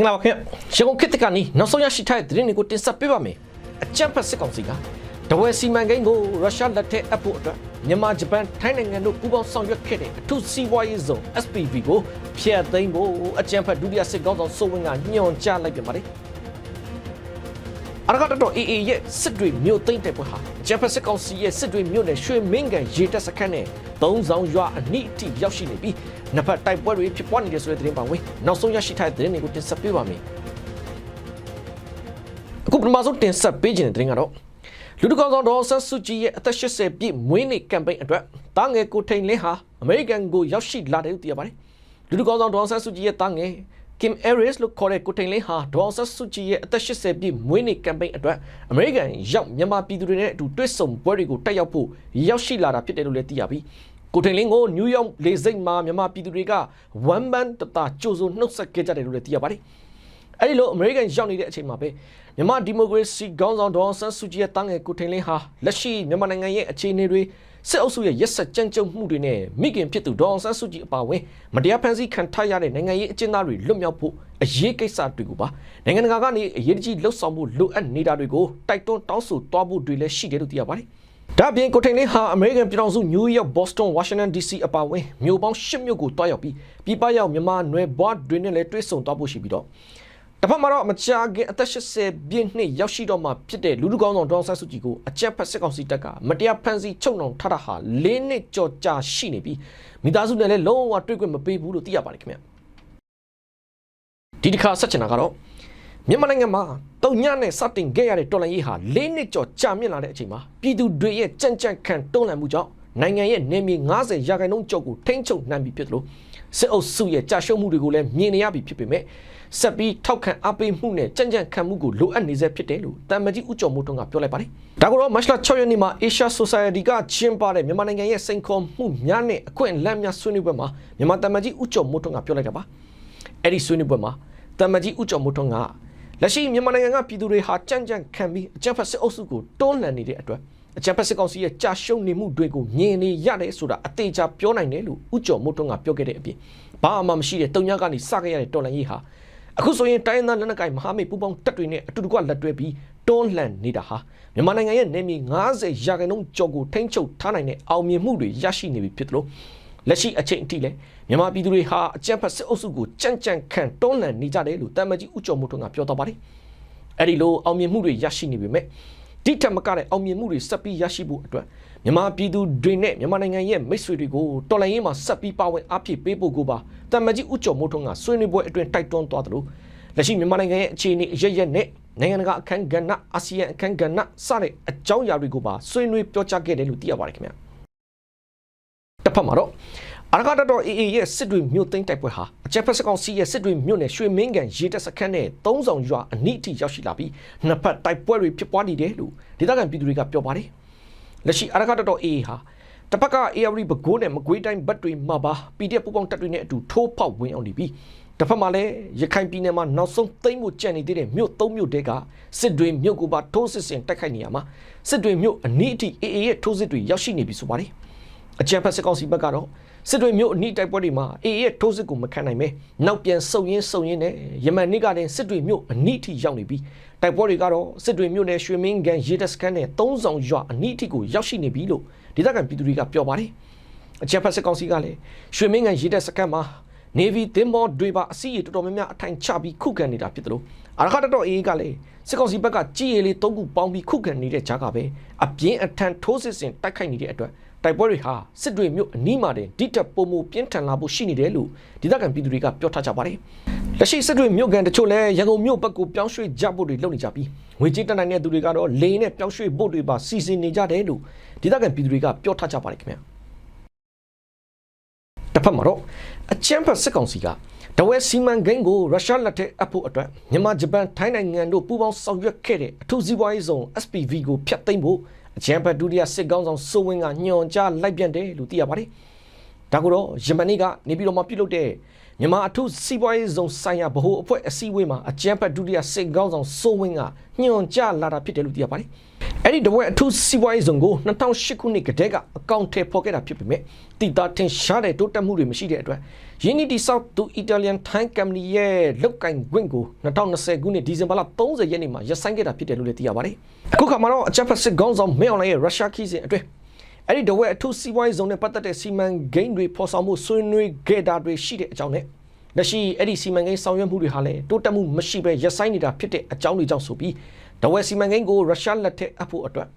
င်္ဂလာပါခင်ဗျရန်ကုန်ခေတ်တက်ကနီနောက်ဆုံးရရှိထားတဲ့သတင်းတွေကိုတင်ဆက်ပေးပါမယ်အကြမ်းဖက်စစ်ကောင်စီကတဝဲစီမံကိန်းကိုရုရှားလက်ထက်အပ်ဖို့အတွက်မြန်မာဂျပန်ထိုင်းနိုင်ငံတို့ပူးပေါင်းဆောင်ရွက်ခဲ့တဲ့အထူးစီးပွားရေးဇုံ SPV ကိုဖျက်သိမ်းဖို့အကြမ်းဖက်ဒုတိယစစ်ကောင်းဆောင်စိုးဝင်းကညွှန်ကြားလိုက်ပြန်ပါတယ် အရကတော့ AA ရဲ့စစ်တွေမြို့သိမ်းတဲ့ပွဲဟာဂျပန်စစ်ကောင်စီရဲ့စစ်တွေမြို့နယ်ရွှေမင်းကန်ရေတပ်စခန်းနဲ့သုံးဆောင်ရွာအနိအထိရောက်ရှိနေပြီးနှစ်ဖက်တိုက်ပွဲတွေဖြစ်ပွားနေတဲ့ဆိုတဲ့သတင်းပါဝင်နောက်ဆုံးရရှိထားတဲ့သတင်းတွေကိုတင်ဆက်ပေးပါမယ်အခုပထမဆုံးတင်ဆက်ပေးခြင်းတဲ့သတင်းကတော့လူတကောင်ဆောင်ဒေါ်ဆတ်စုကြည်ရဲ့အသက်80ပြည့်မွေးနေ့ကမ်ပိန်းအတွက်တားငယ်ကိုထိန်လင်းဟာအမေရိကန်ကိုရောက်ရှိလာတယ်လို့သိရပါတယ်လူတကောင်ဆောင်ဒေါ်ဆတ်စုကြည်ရဲ့တားငယ် Kim Aris လို့ခေါ်တဲ့ကိုထိန်လင်းဟာဒေါ်ဆတ်စုကြည်ရဲ့အသက်80ပြည့်မွေးနေ့ကမ်ပိန်းအတွက်အမေရိကန်ရောက်မြန်မာပြည်သူတွေနဲ့အတူတွေ့ဆုံပွဲတွေကိုတက်ရောက်ဖို့ရောက်ရှိလာတာဖြစ်တယ်လို့လည်းသိရပြီးကိုထိန်လင်းကိုနယူးယောက်လေဆိပ်မှာမြန်မာပြည်သူတွေကဝမ်ဘန်တတာကြိုးစိုးနှုတ်ဆက်ခဲ့ကြတယ်လို့လည်းသိရပါတယ်အဲ့ဒီလိုအမေရိကန်ရောက်နေတဲ့အချိန်မှာပဲမြန်မာဒီမိုကရေစီခေါင်းဆောင်ဒေါ်အောင်ဆန်းစုကြည်ရဲ့တားငယ်ကိုထိန်လင်းဟာလက်ရှိမြန်မာနိုင်ငံရဲ့အခြေအနေတွေ စစ်အုပ်စုရဲ့ရက်စက်ကြမ်းကြုတ်မှုတွေနဲ့မိခင်ဖြစ်သူဒေါ်အောင်ဆန်းစုကြည်အပါအဝင်မတရားဖန်ဆီးခံထားရတဲ့နိုင်ငံရေးအကျဉ်းသားတွေလွတ်မြောက်ဖို့အရေးကိစ္စတွေကိုပါနိုင်ငံတကာကနေအရေးတကြီးလှုပ်ဆောင်မှုလိုအပ်နေတာတွေကိုတိုက်တွန်းတောင်းဆိုသွားဖို့တွေလည်းရှိတယ်လို့သိရပါတယ်။ဒါ့အပြင်ကိုထိန်လေးဟာအမေရိကန်ပြည်ထောင်စုနယူးယောက်ဘော့စတွန်ဝါရှင်တန် DC အပါအဝင်မြို့ပေါင်း၈မြို့ကိုတွားရောက်ပြီးပြည်ပရောက်မြန်မာနွယ်ဘွားတွေနဲ့လည်းတွေ့ဆုံသွားဖို့ရှိပြီးတော့ တစ်ဖက်မှာတော့မကြာခင်အသက်80ပြည့်နှစ်ရောက်ရှိတော့မှဖြစ်တဲ့လူလူကောင်းဆောင်ဒေါအောင်ဆန်းစုကြည်ကိုအကြက်ဖက်စစ်ကောင်စီတပ်ကမတရားဖန်ဆီးချုပ်နှောင်ထားတာဟာ၄နှစ်ကြော်ကြာရှိနေပြီးမိသားစုနဲ့လည်းလုံးဝတွေ့ခွင့်မပေးဘူးလို့သိရပါတယ်ခင်ဗျဒီတစ်ခါဆက်ချင်တာကတော့မြန်မာနိုင်ငံမှာတုံညနဲ့စတင်ခဲ့ရတဲ့တော်လှန်ရေးဟာ၄နှစ်ကျော်ကြာမြင့်လာတဲ့အချိန်မှာပြည်သူတွေရဲ့ကြံ့ကြံ့ခံတွန်းလှန်မှုကြောင့်နိုင်ငံရဲ့နေမြေ90ရာခိုင်နှုန်းကျော်ကိုထိန်းချုပ်နိုင်ပြီဖြစ်တယ်လို့ စစ်အုပ်စုရဲ့ကြာရှုံးမှုတွေကိုလည်းမြင်နေရပြီဖြစ်ပေမဲ့ဆက်ပြီးထောက်ခံအားပေးမှုနဲ့ကြံ့ကြံ့ခံမှုကိုလိုအပ်နေစေဖြစ်တယ်လို့တမ်မကြီးဦးကျော်မိုးထွန်းကပြောလိုက်ပါတယ်။ဒါကတော့မတ်လ6ရက်နေ့မှာ Asia Society ကကျင်းပတဲ့မြန်မာနိုင်ငံရဲ့စိန်ခေါ်မှုများနဲ့အခွင့်အလမ်းများဆွေးနွေးပွဲမှာမြန်မာတမ်မကြီးဦးကျော်မိုးထွန်းကပြောလိုက်တာပါ။အဲ့ဒီဆွေးနွေးပွဲမှာတမ်မကြီးဦးကျော်မိုးထွန်းကလက်ရှိမြန်မာနိုင်ငံကပြည်သူတွေဟာကြံ့ကြံ့ခံပြီးအကြမ်းဖက်စစ်အုပ်စုကိုတွန်းလှန်နေတဲ့အတွက် အကြမ်းဖက်စစ်ကောင်စီရဲ့ကြာရှုံးနေမှုတွေကိုမြင်နေရတယ်ဆိုတာအသေးချာပြောနိုင်တယ်လို့ဦးကျော်မိုးထွန်းကပြောခဲ့တဲ့အပြင်ဘာမှမရှိတဲ့တုံညာကနေစခဲ့ရတဲ့တော်လှန်ရေးဟာအခုဆိုရင်တိုင်းရင်းသားလက်နက်ကိုင်မဟာမိတ်ပူးပေါင်းတပ်တွေနဲ့အတူတကွလက်တွဲပြီးတွန်းလှန်နေတာဟာမြန်မာနိုင်ငံရဲ့နေမြေ90ရာခိုင်နှုန်းကျော်ကိုထိန်းချုပ်ထားနိုင်တဲ့အောင်မြင်မှုတွေရရှိနေပြီဖြစ်တယ်လို့လက်ရှိအချိန်အထိလည်းမြန်မာပြည်သူတွေဟာအကြမ်းဖက်စစ်အုပ်စုကိုကြံ့ကြံ့ခံတွန်းလှန်နေကြတယ်လို့တမန်ကြီးဦးကျော်မိုးထွန်းကပြောသွားပါတယ်။အဲ့ဒီလိုအောင်မြင်မှုတွေရရှိနေပေမဲ့ ဒီထက်မကတဲ့အောင်မြင်မှုတွေဆက်ပြီးရရှိဖို့အတွက်မြန်မာပြည်သူတွေနဲ့မြန်မာနိုင်ငံရဲ့မိတ်ဆွေတွေကိုတော်လှန်ရေးမှာဆက်ပြီးပါဝင်အားဖြည့်ပေးဖို့ကိုပါတမန်ကြီးဦးကျော်မိုးထွန်းကဆွေးနွေးပွဲအတွင်းတိုက်တွန်းသွားတယ်လို့လက်ရှိမြန်မာနိုင်ငံရဲ့အခြေအနေအရရက်နဲ့နိုင်ငံတကာအခမ်းကဏ္ဍအာဆီယံအခမ်းကဏ္ဍစတဲ့အကြောင်းအရာတွေကိုပါဆွေးနွေးပြောကြားခဲ့တယ်လို့သိရပါတယ်ခင်ဗျာ တစ်ဖက်မှာတော့အရကတတော် AA ရဲ့စစ်တွေမြို့သိမ်းတိုက်ပွဲဟာအကြက်ဖက်စကောင်စီရဲ့စစ်တွေမြို့နယ်ရွှေမင်းကန်ရေတပ်စခန်းနဲ့သုံးဆောင်ရွာအနိအထိရောက်ရှိလာပြီးနှစ်ဖက်တိုက်ပွဲတွေဖြစ်ပွားနေတယ်လို့ဒေသခံပြည်သူတွေကပြောပါတယ်လက်ရှိအရကတတော် AA ဟာတစ်ဖက်က AR ဘကိုးနဲ့မကွေးတိုင်းဘက်တွေမှာပါ PDF ပူပေါင်းတပ်တွေနဲ့အတူထိုးဖောက်ဝင်အောင်နေပြီးတစ်ဖက်မှာလည်းရခိုင်ပြည်နယ်မှာနောက်ဆုံးသိမ်းမှုကြံနေသေးတဲ့မြို့၃မြို့တဲကစစ်တွေမြို့ကိုပါထိုးစစ်ဆင်တိုက်ခိုက်နေရမှာစစ်တွေမြို့အနီးအထိ AA ရဲ့ထိုးစစ်တွေရောက်ရှိနေပြီဆိုပါတယ် အကြံဖက်စစ်ကောင်စီဘက်ကတော့စစ်တွေမြို့အနီးတိုက်ပွဲတွေမှာ AA ရဲ့ထိုးစစ်ကိုမခံနိုင်ပဲနောက်ပြန်ဆုတ်ရင်းဆုတ်ရင်းနဲ့ယမန်နေ့ကတည်းစစ်တွေမြို့အနီးထိရောက်နေပြီးတိုက်ပွဲတွေကတော့စစ်တွေမြို့နယ်ရွှေမင်းကန်ရေတပ်စခန်းနဲ့သုံးဆောင်ရွာအနီးထိကိုရောက်ရှိနေပြီလို့ဒေသခံပြည်သူတွေကပြောပါတယ်အကြံဖက်စစ်ကောင်စီကလည်းရွှေမင်းကန်ရေတပ်စခန်းမှာ Navy သင်္ဘောတွေပါအစီအတော်တော်များများအထိုင်ချပြီးခုခံနေတာဖြစ်တယ်လို့အရခတတော်အေးကလည်းစစ်ကောင်စီဘက်ကကြီးရည်လေးသုံးခုပေါင်းပြီးခုခံနေတဲ့ကြားကပဲအပြင်းအထန်ထိုးစစ်ဆင်တိုက်ခိုက်နေတဲ့အတွက် တိုက်ပွဲတွေဟာစစ်တွေမြို့အနီးမှာတင်ဒိတက်ပုံမပြင်းထန်လာဖို့ရှိနေတယ်လို့ဒေသခံပြည်သူတွေကပြောထားကြပါတယ်။လက်ရှိစစ်တွေမြို့ကန်တချို့လည်းရန်ကုန်မြို့ဘက်ကိုပြောင်းရွှေ့ကြဖို့တွေလုပ်နေကြပြီးငွေကြေးတက်နိုင်တဲ့သူတွေကတော့လေနဲ့ပြောင်းရွှေ့ဖို့တွေပါစီစဉ်နေကြတယ်လို့ဒေသခံပြည်သူတွေကပြောထားကြပါတယ်ခင်ဗျာ။တစ်ဖက်မှာတော့အချမ်းဖတ်စစ်ကောင်စီကတဝဲစီမံကိန်းကိုရုရှားလက်ထက်အပ်ဖို့အတွက်မြန်မာဂျပန်ထိုင်းနိုင်ငံတို့ပူးပေါင်းဆောင်ရွက်ခဲ့တဲ့အထူးစီးပွားရေးဇုံ SPV ကိုဖျက်သိမ်းဖို့ အချမ်းဖတ်ဒုတိယစစ်ကောင်ဆောင်စိုးဝင်းကညွှန်ကြားလိုက်ပြန်တယ်လို့သိရပါတယ်။ ဒါကိုတော့ယမန်နေ့ကနေပြည်တော်မှာပြုလုပ်တဲ့မြန်မာအထူးစီးပွားရေးဇုံဆိုင်ရာဗဟိုအဖွဲ့အစည်းအဝေးမှာအကြမ်းဖက်ဒုတိယစစ်ကောင်းဆောင်စိုးဝင်းကညွှန်ကြားလာတာဖြစ်တယ်လို့သိရပါတယ်။အဲ့ဒီတပွဲအထူးစီးပွားရေးဇုံကို2008ခုနှစ်ကတည်းကအကောင့်ထဲပေါ်ခဲ့တာဖြစ်ပေမဲ့တည်တာထင်ရှားတဲ့တိုးတက်မှုတွေမရှိတဲ့အတွက်ယင်းနီတီဆောက်သူ Italian Thai Company ရဲ့လုတ်ကင်ခွင့်ကို2020ခုနှစ်ဒီဇင်ဘာလ30ရက်နေ့မှာရပ်ဆိုင်းခဲ့တာဖြစ်တယ်လို့လည်းသိရပါတယ်။အခုခါမှာတော့အကြမ်းဖက်စစ်ကောင်းဆောင်မင်းအောင်လှိုင်ရဲ့ရုရှားခီးစဉ်အတွင်း အဲ့ဒီတဝက်အထူးစီးပွားရေးဇုံနဲ့ပတ်သက်တဲ့စီမံကိန်းတွေဖော်ဆောင်မှုဆွေးနွေးခဲ့တာတွေရှိတဲ့အကြောင်းနဲ့လက်ရှိအဲ့ဒီစီမံကိန်းဆောင်ရွက်မှုတွေဟာလည်းတိုးတက်မှုမရှိဘဲရပ်ဆိုင်းနေတာဖြစ်တဲ့အကြောင်းတွေကြောင့်ဆိုပြီးတဝက်စီမံကိန်းကိုရုရှားလက်ထက်အပ်ဖို့အတွက်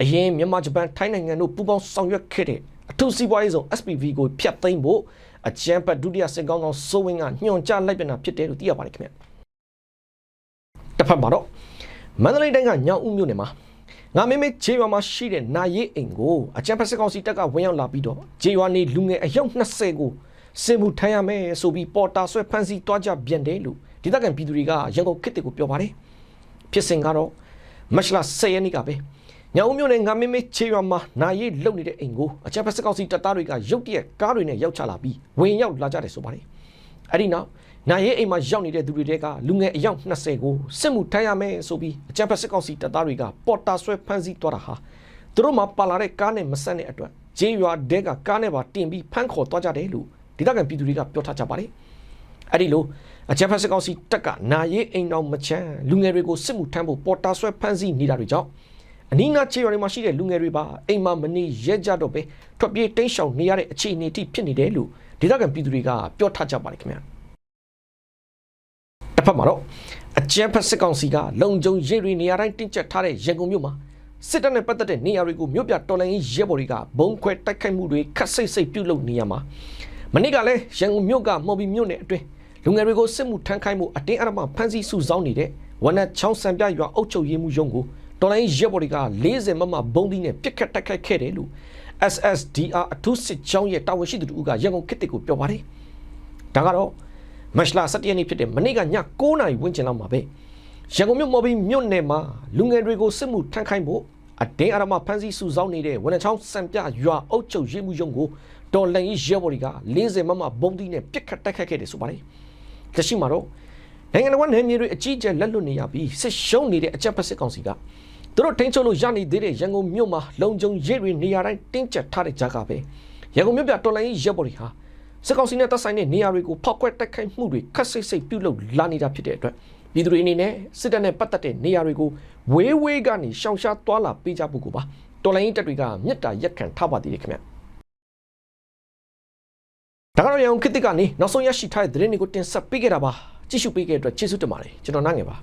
အရင်မြန်မာဂျပန်ထိုင်းနိုင်ငံတို့ပူးပေါင်းဆောင်ရွက်ခဲ့တဲ့အထူးစီးပွားရေးဇုံ SPV ကိုဖျက်သိမ်းဖို့အကြမ်းဖက်ဒုတိယစစ်ကောင်းဆောင်စိုးဝင်းကညွှန်ကြားလိုက်ပြန်တာဖြစ်တယ်လို့သိရပါတယ်ခင်ဗျတစ်ဖက်မှာတော့မန္တလေးတိုင်းကညောင်ဦးမြို့နယ်မှာ ငါမင်းမေခြေရွာမှာရှိတဲ့နာရီအိမ်ကိုအကြံဖက်စစ်ကောင်စီတပ်ကဝင်ရောက်လာပြီးတော့ခြေရွာနေလူငယ်အယောက်20ကိုစင်မှုထမ်းရမယ်ဆိုပြီးပေါ်တာဆွဲဖမ်းဆီးတွားကြပြန်တယ်လို့ဒေသခံပြည်သူတွေကရန်ကုန်ခေတ်တွေကိုပြောပါတယ်ဖြစ်စဉ်ကတော့မတ်လ10ရက်နေ့ကပဲညောင်ဦးမြို့နယ်ငါမင်းမေခြေရွာမှာနာရီလုံနေတဲ့အိမ်ကိုအကြံဖက်စစ်ကောင်စီတပ်သားတွေကရုတ်တရက်ကားတွေနဲ့ရောက်ချလာပြီးဝင်ရောက်လာကြတယ်ဆိုပါတယ် အဲ့ဒီနောက်နိုင်ရဲအိမ်မှာရောက်နေတဲ့သူတွေတဲကလူငယ်အယောက်20ကိုစစ်မှုထမ်းရမယ်ဆိုပြီးအကြံဖက်စစ်ကောင်စီတပ်သားတွေကပေါ်တာဆွဲဖမ်းဆီးသွားတာဟာသူတို့မှပါလာတဲ့ကားနဲ့မဆက်တဲ့အတွက်ဂျေးရွာတဲကကားနဲ့ပါတင်ပြီးဖမ်းခေါ်သွားကြတယ်လို့ဒေသခံပြည်သူတွေကပြောထားကြပါတယ်အဲ့ဒီလိုအကြံဖက်စစ်ကောင်စီတပ်ကနာရဲအိမ်တော်မချမ်းလူငယ်တွေကိုစစ်မှုထမ်းဖို့ပေါ်တာဆွဲဖမ်းဆီးနေတာတွေကြောင့်အနီးနားခြေရွာတွေမှာရှိတဲ့လူငယ်တွေပါအိမ်မှာမနေရဲကြတော့ပဲထွက်ပြေးတိမ်းရှောင်နေရတဲ့အခြေအနေအထိဖြစ်နေတယ်လို့ ဒေသခံပြည်သူတွေကပြောထားကြပါတယ်ခင်ဗျာတစ်ဖက်မှာတော့အကြမ်းဖက်စစ်ကောင်စီကလုံခြုံရေးတွေနေရာတိုင်းတင်းကျပ်ထားတဲ့ရန်ကုန်မြို့မှာစစ်တပ်နဲ့ပတ်သက်တဲ့နေရာတွေကိုမြို့ပြတော်လိုင်းရဲဘော်တွေကဘုံခွဲတိုက်ခိုက်မှုတွေခတ်ဆိတ်ဆိတ်ပြုလုပ်နေရမှာမနေ့ကလည်းရန်ကုန်မြို့ကမော်ဘီမြို့နယ်အတွင်းလူငယ်တွေကိုစစ်မှုထမ်းခိုင်းမှုအတင်းအဓမ္မဖမ်းဆီးစုဆောင်းနေတဲ့ဝနက်ချောင်းစံပြရွာအုပ်ချုပ်ရေးမှုရုံးကို တော်လိုင်းရဲဘော်တွေက40မမဘုံသီးနဲ့ပြစ်ခတ်တိုက်ခိုက်ခဲ့တယ်လို့ SSDR အထူးစစ်ကြောင်းရဲ့တာဝန်ရှိသူတို့ကရန်ကုန်ခေတ်တစ်ကိုပြောပါတယ်ဒါကတော့မတ်လ17ရက်နေ့ဖြစ်တဲ့မနေ့ကည9:00နာရီဝန်းကျင်လောက်မှာပဲရန်ကုန်မြို့မော်ဘီမြို့နယ်မှာလူငယ်တွေကိုစစ်မှုထမ်းခိုင်းဖို့အတင်းအဓမ္မဖမ်းဆီးစုဆောင်းနေတဲ့ဝန်ချောင်းစံပြရွာအုပ်ချုပ်ရေးမှုရုံးကိုတော်လန်ကြီးရဲဘော်တွေက40မမဘုံသီးနဲ့ပြစ်ခတ်တိုက်ခိုက်ခဲ့တယ်ဆိုပါတယ်။လက်ရှိမှာတော့နိုင်ငံတော်နယ်မြေတွေအကြီးအကျယ်လက်လွတ်နေရပြီးစစ်ရှုံးနေတဲ့အကြက်ဖက်စစ်ကောင်စီက သူတို့တင်းချုပ်လို့ရနေသေးတဲ့ရန်ကုန်မြို့မှာလုံခြုံရေးတွေနေရာတိုင်းတင်းကျပ်ထားတဲ့ကြားကပဲရန်ကုန်မြို့ပြတော်လိုင်းရဲဘော်တွေဟာစစ်ကောင်စီနဲ့တပ်ဆိုင်တဲ့နေရာတွေကိုဖောက်ခွဲတိုက်ခိုက်မှုတွေခက်ဆိတ်ဆိတ်ပြုလုပ်လာနေတာဖြစ်တဲ့အတွက်ပြည်သူတွေအနေနဲ့စစ်တပ်နဲ့ပတ်သက်တဲ့နေရာတွေကိုဝေးဝေးကနေရှောင်ရှားသွားလာပေးကြဖို့ကိုပါတော်လိုင်းတပ်တွေကမြစ်တာရက်ခံထားပါသေးတယ်ခင်ဗျဒါကတော့ရန်ကုန်ခေတ်ကနေနောက်ဆုံးရရှိထားတဲ့သတင်းတွေကိုတင်ဆက်ပေးခဲ့တာပါကြည့်ရှုပေးခဲ့တဲ့အတွက်ကျေးဇူးတင်ပါတယ်ကျွန်တော်နိုင်ငယ်ပါ